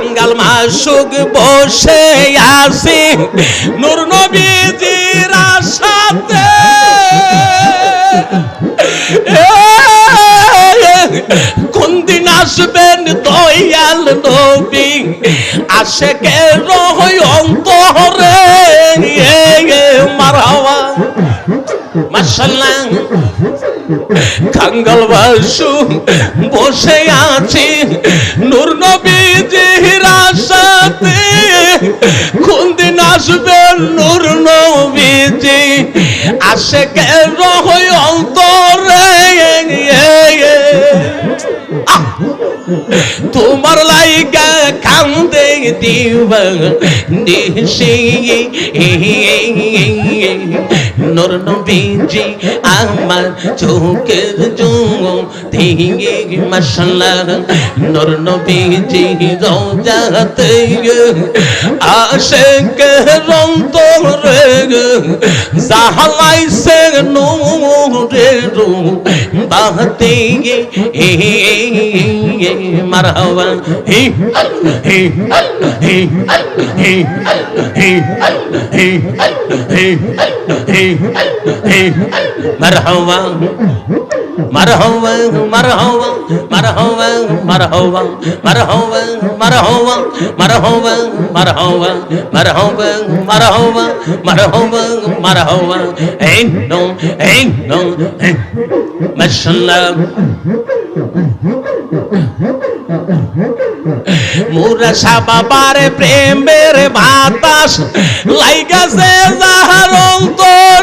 কাঙ্গাল মাসুক বসে আসি নূর নবীজির কোন দিন আসবেন দয়াল নবী? আসে কে রহয় অন্তরে মারাওয়া মাসাল্লাহ কাঙ্গাল বাসু বসে আছি। নূর নবীজির আসবেন নূর নবীজি। আসে কে রহয় অন্তরে তোমার লাইকা কান্দে দিব নিশি নর নবীজি আমার চোখের জুম দিয়ে মশলার নর নবীজি রোজাতে আসে কে রন্ত রে জাহালাই সে নূরে রু বাহতে মারহাবা হে হে হে হে হে হে হে মারহাবা মারহাবা মারহাবা মারহাবা মারহাবা মারহাবা মারহাবা মারহাবা মারহাবা মারহাবা মারহাবা মারহাবা মারহাবা এই নো এই নো মাশাআল্লাহ মুরা বাবার প্রেমের বাতাস লাইগাছে যাহার অন্তরে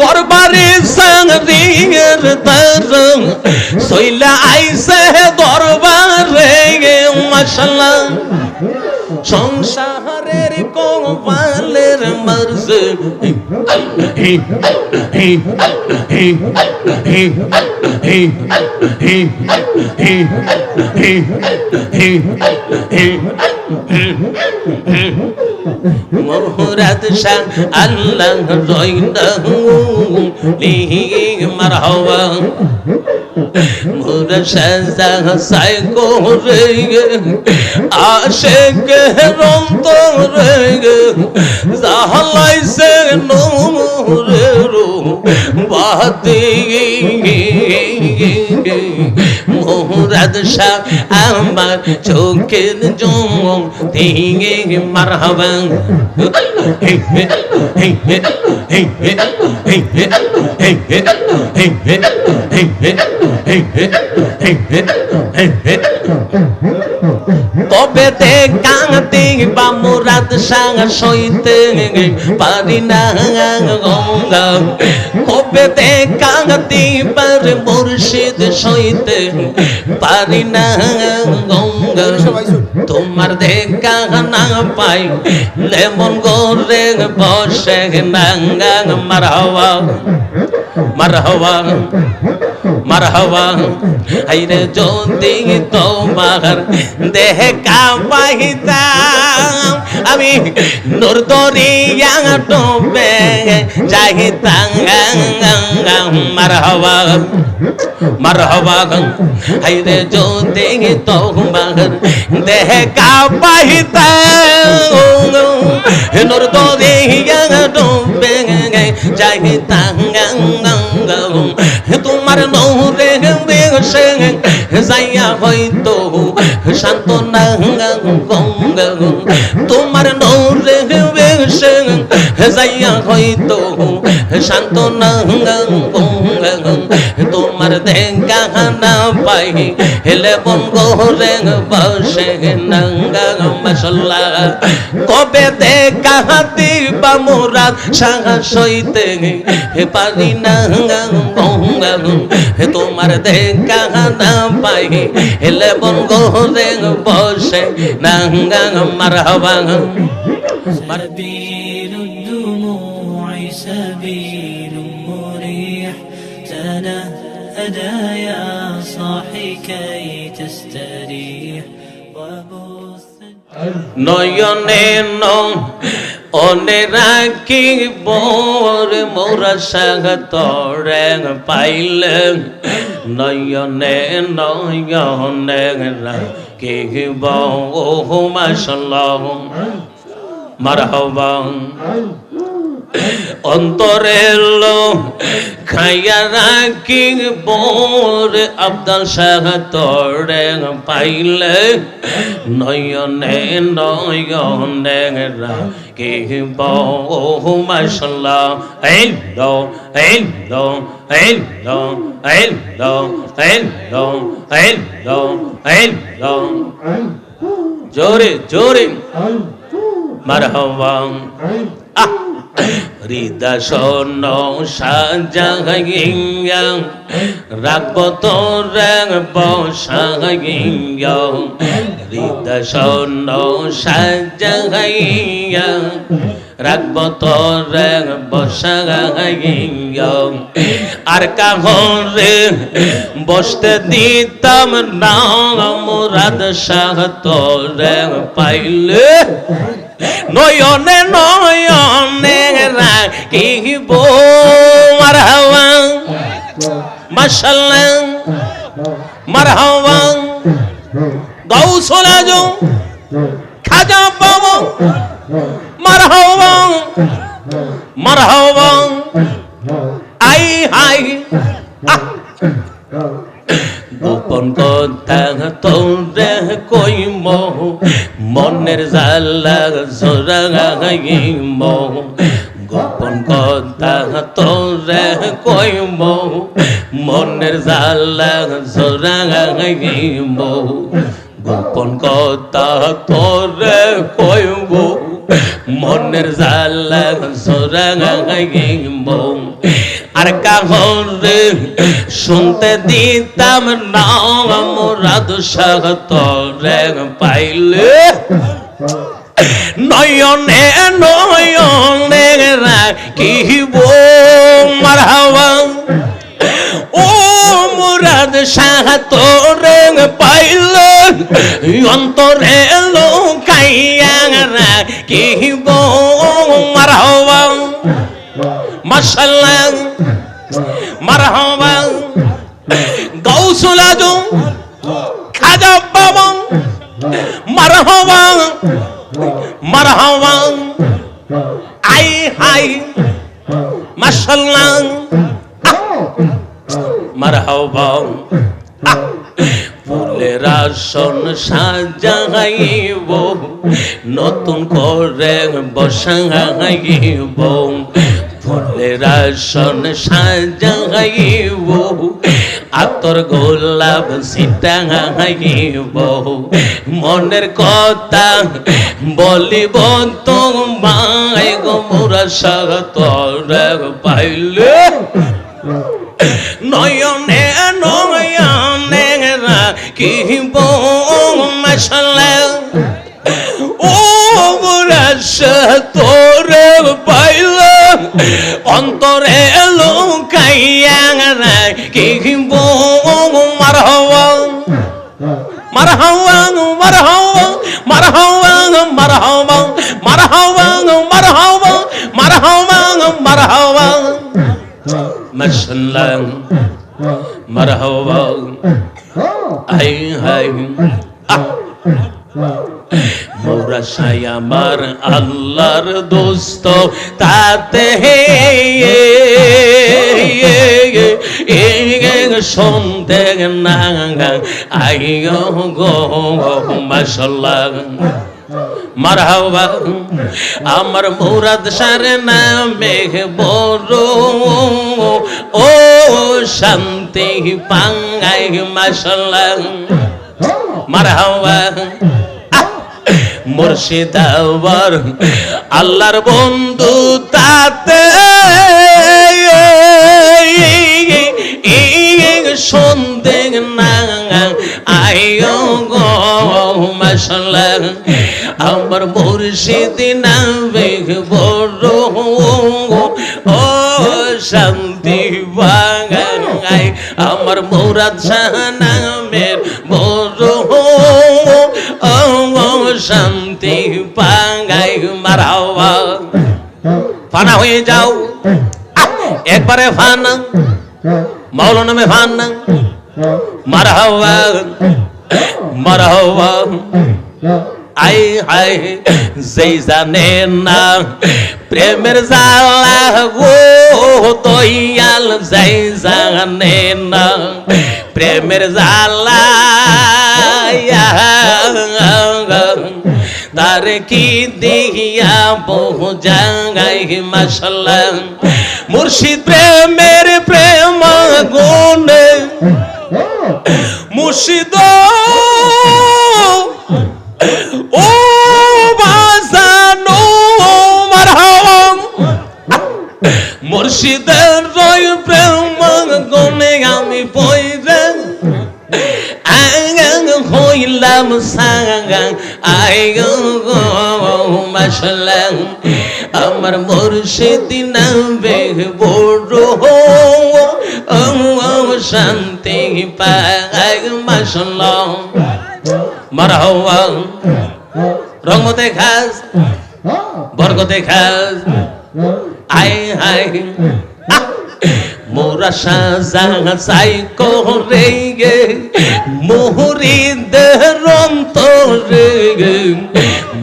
দরবারে সাংরিয়ের তরং সইলা আইসে দরবারে মাশাল্লাহ সংসারের مرض مرحورات شان الله زينه ليه مرحبا মোর সাজা সাই কোরে আশেক রন্ত রে বাতি। মোহরাত শাহ আমার চোখের জম দিয়ে মারহাবা। তবে তে কাঁদতে বা মুরাদ সাং সইতে পারি না গঙ্গা কবে তে কাঁদতে পার মুর্শিদ সইতে পারি না গঙ্গা তোমার দেখা না পাই, লেমন গোরে বসে নাঙ্গা হাওয়া মার হাওয়া হাইরে যদি তোমার দেখা পাইতাম আমি নোর দরিয়া ডোবে চাহিতাম মার হাওয়া মার হাওয়া হাইরে যদি তোমার দেখা পাইতাম নোর দরিয়া চাহিতাম তোমার নৌরে বেশে যাইয়া হয়তো শান্ত না তোমার নৌরে বেশে যাইয়া হয়তো শান্ত না তোমার দেখা পাই, হেলে বন গোরে বসে নাঙ্গা কবে দেখা দিবা মোরা সাহস হইতে পারি না হে তোমার দেখা পাই, হেলে বন গোরে বসে নাঙ্গা মার হবা سبيل مريح تنه هدايا صاحي كي تستريح وبث نينين অনে রাখিবর মোরা সাগতরে পাইলে নয়নে নয়নে রাখিব ওহ মাসল মারহবাং অন্তরের খাইয়া রাখি বোর আব্দাল শাহ তরে পাইলে নয়নে নয়নে রাখিব। মশলা এল এল এল এল এল এল জোরে জোরে। মারহাবা। আহ। হৃদা শোন সাজাইয়া রাখব তো রাখব সাজাইয়া হৃদা শোন সাজাইয়া রাখব আর কাহরে বসতে দিতাম না মুরাদ শাহ তোরে পাইলে। নয়নে নয়নে রাখিব মারহাবা মাশাল্লাহ মারহাবা গাউসুল আজম খাজা বাবা মারহাবা মারহাবা আই হাই গোপন কথা তোরে কইম মনের জালা জোরাইম গোপন কথা তোরে কইম, মনের জালা জোরাইম গোপন কথা তোরে কইব মনের জালা জোরাইম আর কাহরে শুনতে দিতাম না, মুরাদ শাহ তোরে পাইলে। নয়নে নয়নে রাখিব মারহাবা। ও মুরাদ শাহ, তোরে পাইল, অন্তরে লোকাইয়া রাখিব মারহাবা। মাশাল্লাহ, মারহাবা। গাউসুল আজম, খাজা বাবা, মারহাবা। মারহাবা আই হাই মাশাল্লাহ মারহাবা ফুলের আসন সাজাইব নতুন করে বসাইব ফুলের আসন সাজাইব আতর গোলাপ সিটাইব মনের কথা বলিব তোমায় গো মোরা সাগতর পাইলে। নয়নে নয়নে রাখিব মশলা। ও মুরাস তোরে পাইল। অন্তরে লুকাইয়া রাখিব মারহবা মারহাবা মারহাবা মারহাবা মারহাবা মারহাবা মারহাবা মারহাবা মারহাবা মাশাল্লাহ মারহাবা আই হাই। মোরা সাই আমার আল্লাহর দোস্ত, তাতে হে শুনতে না মারহাবা, আমার মুরাদ সারে নামে বড়, ও শান্তি পাঙ্গাই, মাশাল্লাহ। মারহাবা। মুর্শিদ আল্লাহর বন্ধু তাতে সন্দে না আয়ো গো আমার মুর্শিদ নামে বড় ও শান্তি বাগাই আমার মুরাদ শাহ বড় ফানা হয়ে যাও। একবারে ফানা মাওলা নামে ফানা, মারহাবা মারহাবা। আই হাই যেই জানে না, প্রেমের জালা গো দয়াল, যাই জানে না, প্রেমের জালা তার কি দেখিয়া বহু জাগাই মশলা মুর্শিদ প্রেমের প্রেম গুণ মুর্শিদ আসলাম আমার মুর্শিদ নামে বড় শান্তি পাগ মাসলাম মারহাবা রহমতে খাস বরকতে খাস আয় হায়। মোরা সাজা চাই করে গে, মোহরি অন্তরে গে।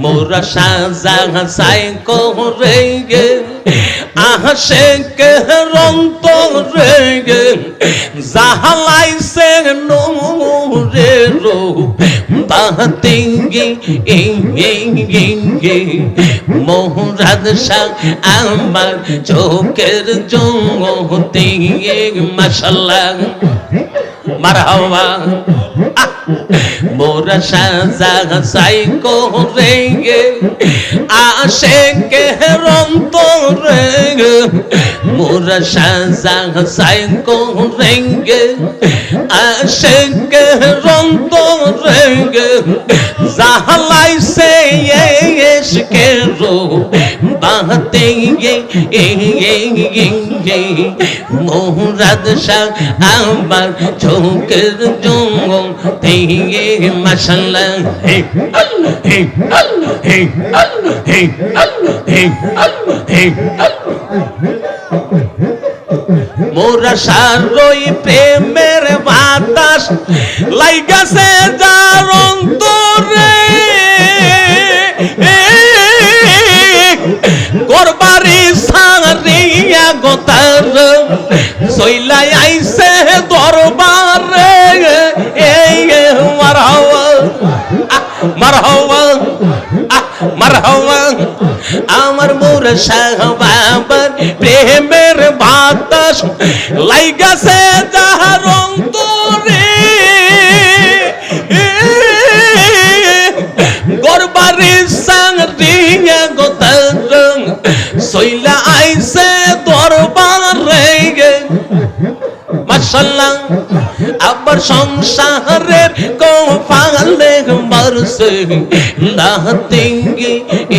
মোরা সাজা চাই করে গে, আহসে কে অন্তরে গে। জাহালাইছে তেঙ্গে মোহরাদ শাহ আমার চোখের জঙ্গ তেঙ্গে মশলা মারহাবা মোরা সাজা সাই করে গে আশে কে রন্ত রে মোরা সাজা সাই করে গে আশে কে রন্ত রে জাহালাই সে এসকে রো গে মোহরাদ শাহ আমার চোখের জঙ্গ থেকে মশাল্লা হে হে হে হে হে মোরা সারই প্রেমের বাতাস লাইগাছে যার অন্তরে সইলাই আইছে দরবারে এই আমার মোর সাহবাবার প্রেমের বাতাস লাইগাছে যাহার অন্তরে মাসাল্লাহ আবার সংসারের কপালে বারসে লাহতিঙ্গি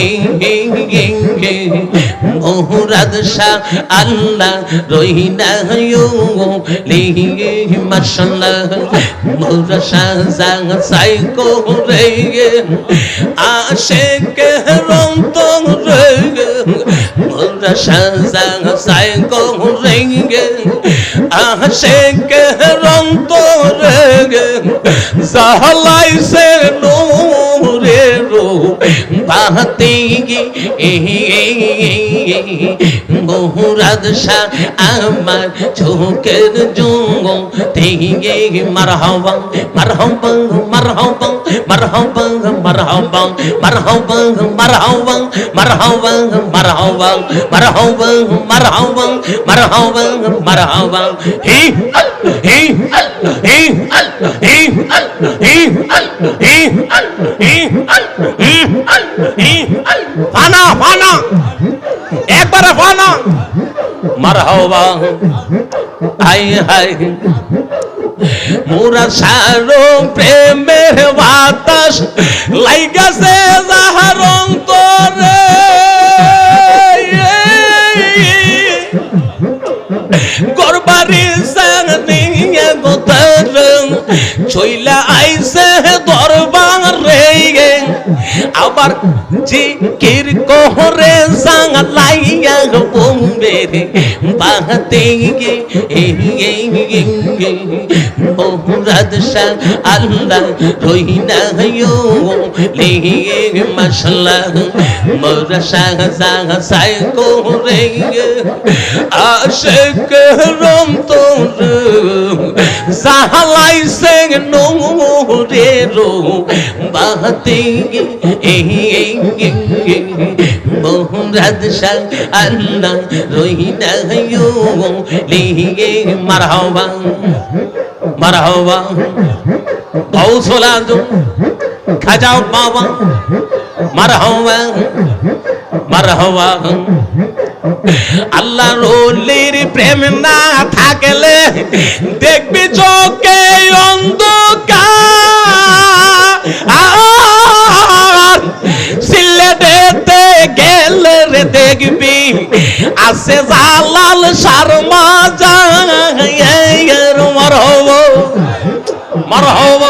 ইঙ্গিঙ্গি মোহরাদ শাহ আল্লাহ রহিনা লিঙ্গি মাসাল্লাহ মোরা শাহ জাহ সাইকো রে আশেক রন্ত রে। 红的山山和山公人个，啊山个人多人个，咋来山路？বাতি বহুরাদ শাহ আমার চোখের জঙ্গ থেকে মারহাবা মারহাবা মারহাবা মারহাবা মারহাবা মারহাবা মারহাবা মারহাবা মারহাবা মারহাবা মারহাবা মারহাবা মারহাবা হি হি হি হি হি হি হি ফানা ফানা একবারে ফানা মারহাবা আই হাই মোরা সারো প্রেমের বাতাস লাইগাছে যাহার অন্তরে গরবারি চইলা আইসে দরবার রে আবার যে কির কোহরে সাঙ্গা লাইয়া বোম্বে রে। বাহাতে গে ওহরাদ শাহ আল্লাহ রহিনা হয়ো লিয়ে মশলা মোরা শাহ সাহ সাই কোহরে আশেক রম তোর জাহালাই সেং नूरे रो बातेंगे मोहरद सन अन्ना रोही नयो लिए मरहबा मरहबा गौसला जो खजा बाबा मरहबा मरहबा আল্লাহ রোলির প্রেম না থাকলে দেখবি চোখে অন্ধকার। সিলেটেতে গেলে রে দেখবি আসে জালাল শর্মা যায় মর হব মর হব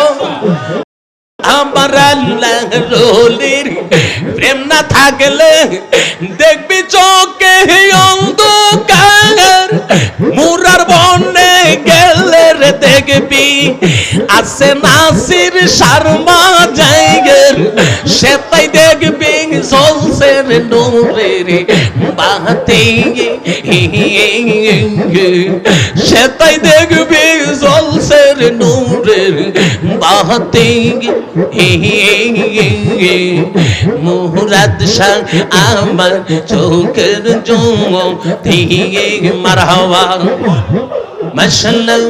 আমার আল্লাহ রোলির প্রেম না থাকলে দেখবি চোখে আছে নাসির শর্মা জায়গের সে তাই দেখবি চলছে রে নোরে রে বাহাতে সে তাই দেখবি চলছে রে নোরে বাহাতে মুরাদ শাহ আমার চোখের জম দিয়ে মারহাওয়া মাশাল্লাহ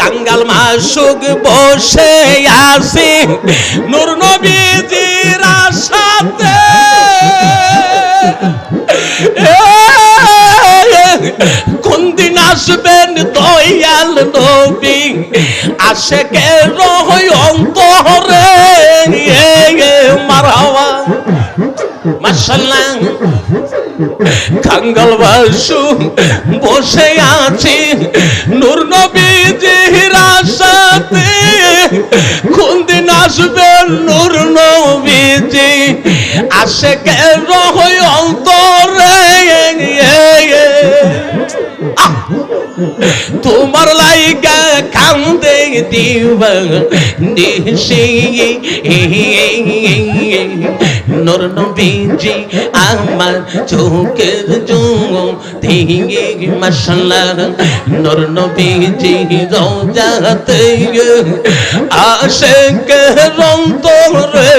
কাঙ্গাল মাসুক বসে আসি নূর নবীজির আশাতে। কোন দিন আসবে দয়াল নবী আসে কে রহই অন্তরে মারাওয়া মাসাল্লাহ কাঙ্গাল বাসু বসে আছি, নূর নবীজির আশাতে। কোন দিন আসবে নূর নবীজি আসে কে রহই অন্তরে আহ! তোমার লাইগা কান্দে দিবা নিশি নর নবীজি আমার চোখের জুম দিয়ে মশলা নর নবীজি রোজাতে আশেক রন্তরে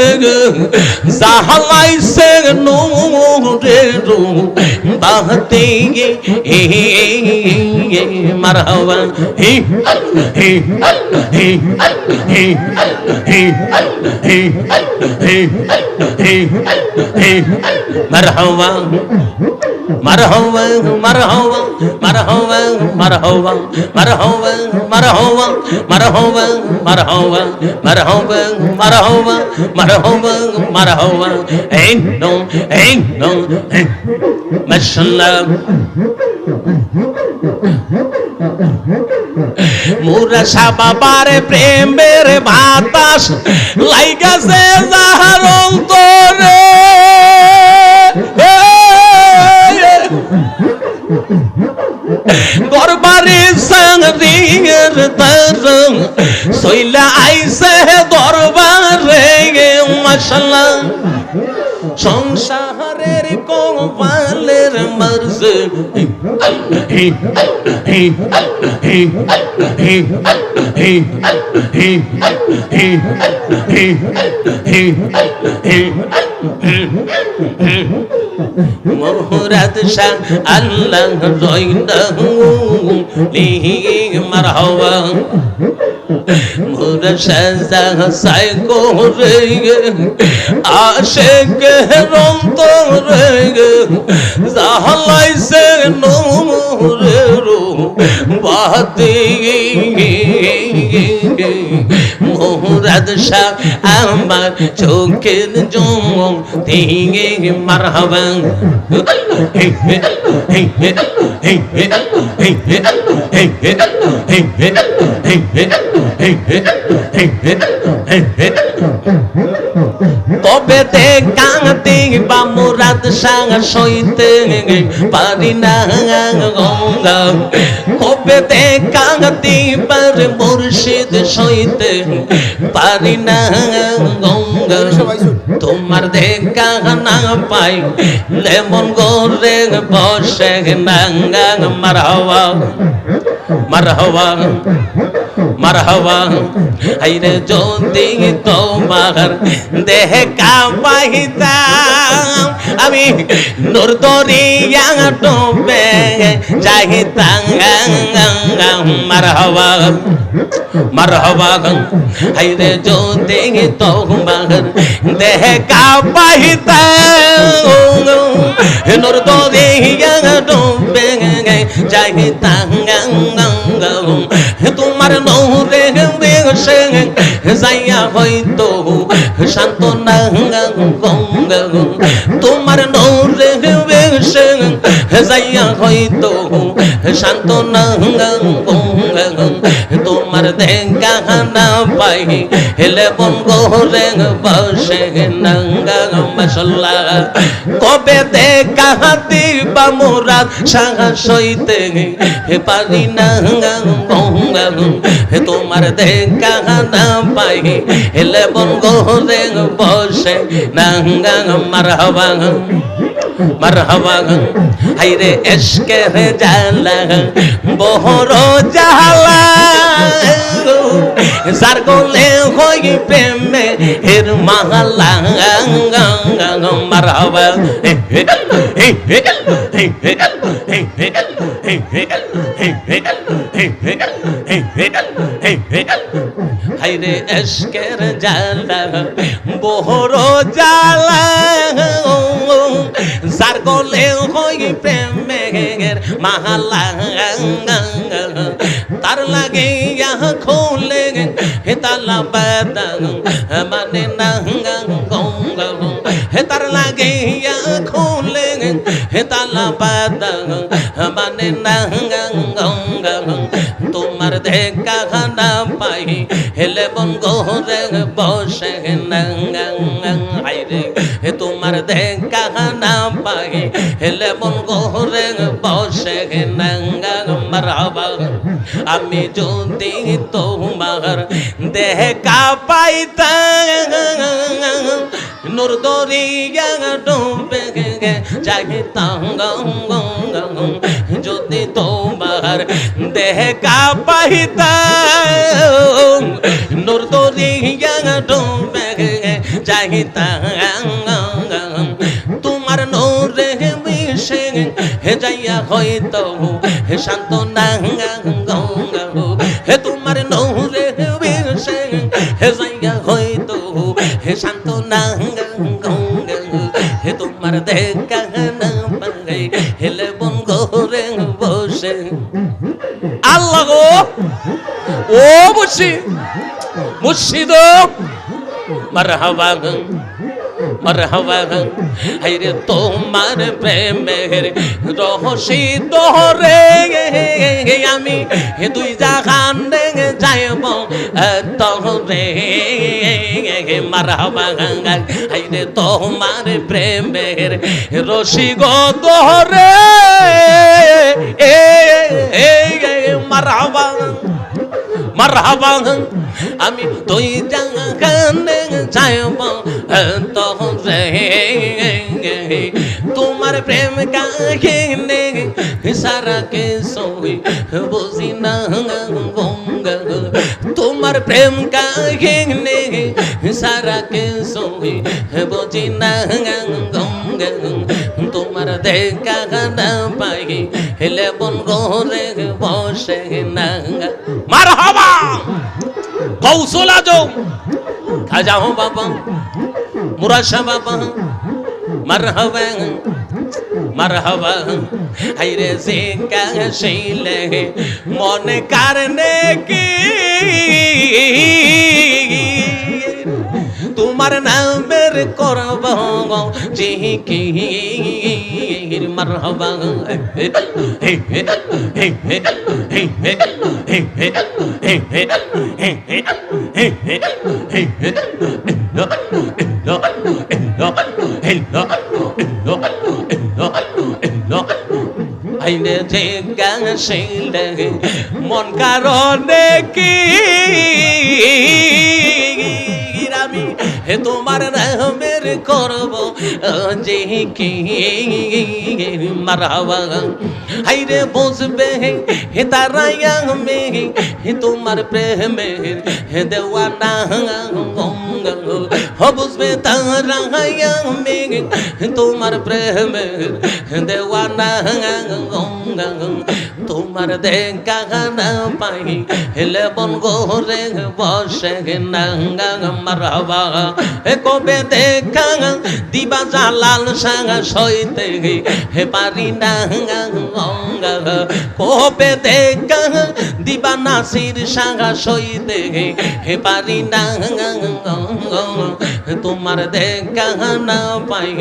জাহালাইছে নূরে রু বাহতে মারহাবা হে হে হে হে হে হে হে হে হে মারহাবা মারহাবা মারহাবা মারহাবা মারহাবা মারহাবা মারহাবা মারহাবা মারহাবা মারহাবা মারহাবা মারহাবা মারহাবা এই নো এই নো মাশাআল্লাহ মুরাশা বাবার প্রেমের বাতাস লাইগাছে যাহার অন্তরে দরবারে সঙ্গের দরং সইলা আইসে দরবারে মশলা সংসারের কোপালের মর্জ মোরাদ শাহ আল্লাহ জয়দাহু লিহি মারহাবা। মোর শাহ সাইকো রে আশেক রন্ত রে জাহলাইছে নূর রু বাতি শাহ আমার চোখের জোম দিগে মারহাবা কবে তে কাঁদতে বা মুরাদ সাং সইতে পারি না গঙ্গা কবে তে কাঁদতে পার মুর্শিদ সইতে পারি না গঙ্গা তোমার দেখা না পাই। লেমন গোরে বসে নাঙ্গা মারহাওয়া মারহাওয়া মারহাবা। আইরে যদি তোমার দেহে কাপাইতাম আমি নূর দরিয়া ডোবে চাহিতাম মারহাবা মারহাবা। আইরে যদি তোমার দেহে কাপাইতাম নূর দরিয়া ডোবে চাহিতাম তোমার নৌরে দেশে যাইয়া হয়তো শান্ত না তোমার নৌরে দেশে যাইয়া হয়তো শান্ত না তোমার পাই। হেলে বন বসে নাঙ্গা মশলা। কবে দেখা দিবা মোরা হে পারি না হে তোমার দেখা পাই। হেলে বন বসে নাঙ্গা মারহাবা হাইরে এসকে রে জালা বহর জালা যার গোলে হই প্রেমে এর মাহালা মারহাবা। হাইরে এসকের জালা বহর জালা গলে হই প্রেমের মাহালা তার লাগে ইয়া খোলে হে তালা বাদাং মানে না হে তার লাগে ইয়া খোলে হে তালা বাদাং মানে না তোমার দেখা না পাই, হেলে বন গোরে বসে নাঙ্গা না হেলে বন গোরে বসে নাঙ্গা মারহাবা। আমি যদি তোমার দেখা পাইতাম নূর দরিয়া ডুবে চাহিতাম যদি তোমার দেখা পাইতাম নূর দরিয়া ডুবে চাহিতাম তোমার হে যাইয়া হয়তো হে শান্ত না হে তোমার নূরে মিশে হে যাইয়া হয়তো হে শান্ত না হে তোমার দেখা না পাই হেলে বন ঘরে বসে। আল্লাহ গো! ও বসি মুর্শিদ, মারহাবা মারহাবা, হাইরে তোমার প্রেমের রহসি তোরে আমি হে দুই জাহান যাইব তোরে মারহাবা, হাইরে তোমার প্রেমের রশি গো তোরে এ, মারহাবা মারহাবা আমি তুই জাগানে যাইব তোরে তোমার প্রেম কাহিনে সারা কে সই বুঝি না গঙ্গা তোমার প্রেম কাহিনে সারা কে সই বুঝি না গঙ্গা দেখা না পাই হেলে বন গোরে বসে না। মার হবা কৌশল আজম খাজা হো বাবা মুরাশা বাবা মার হবা মার হবা হাইরে জিঙ্কা শিলে মনে কারণে কি? তোমার নামের করব জিকির মারহাবা। আইনে যে গাছিলে মন কারণে কি? আমি হে তোমার রহমের করব, যে কি মারাবা হাইরে বসবে হে তারাই আমি হে তোমার প্রেমের হে দেওয়ানা। হ বুঝবে তারাইয়া মে তোমার প্রেমের দেওয়ানা তোমার দেখা না পাই হেলে বন গোরে বসে নাঙ্গা মারবা কবে দেখা দিবা জালাল সাঙ্গা সইতে হে পারি না কবে দেখা দিবা নাসির সাঙ্গা সইতে হে পারি না তোমার দেখা না পাই।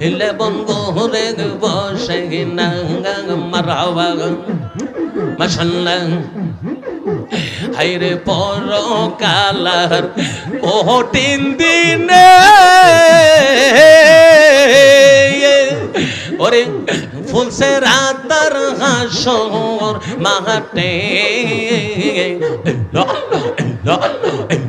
হেলে বন গোরে বসে মাসাল্লাহ হাইরে পর কালার কঠিন দিনে। ওরে ফুলসে রাতার হাসর মাহাটে।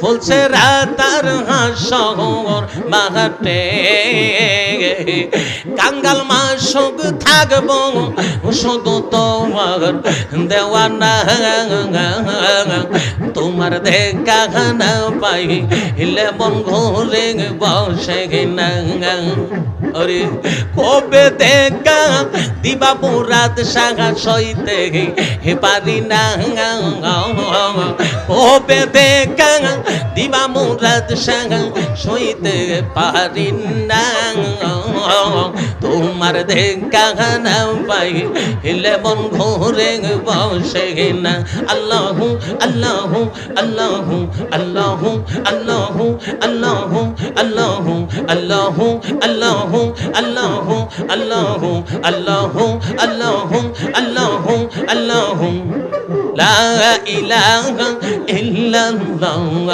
ফুলছে রাতার হাসর মাহাটে কাঙ্গাল মাসুক থাকব শুধু তোমার দেওয়ানা তোমার দেখা না পাই হিলে বন ঘুরে বসে না অরে কবে দেখা? দিবা পুরাত সাগা সইতে হে পারি না। কবে দেখা? দিবা সাগা সইতে পারি তোমার দেখা পাই হিলে বন ঘুরে বসে না আল্লাহ আল্লাহ আল্লাহ আল্লাহ আল্লাহ আল্লাহ আল্লাহ আল্লাহ আল্লাহ আল্লাহ আল্লাহ আল্লাহ আল্লাহ আল্লাহ আল্লাহ লা ইলাহা ইল্লাল্লাহ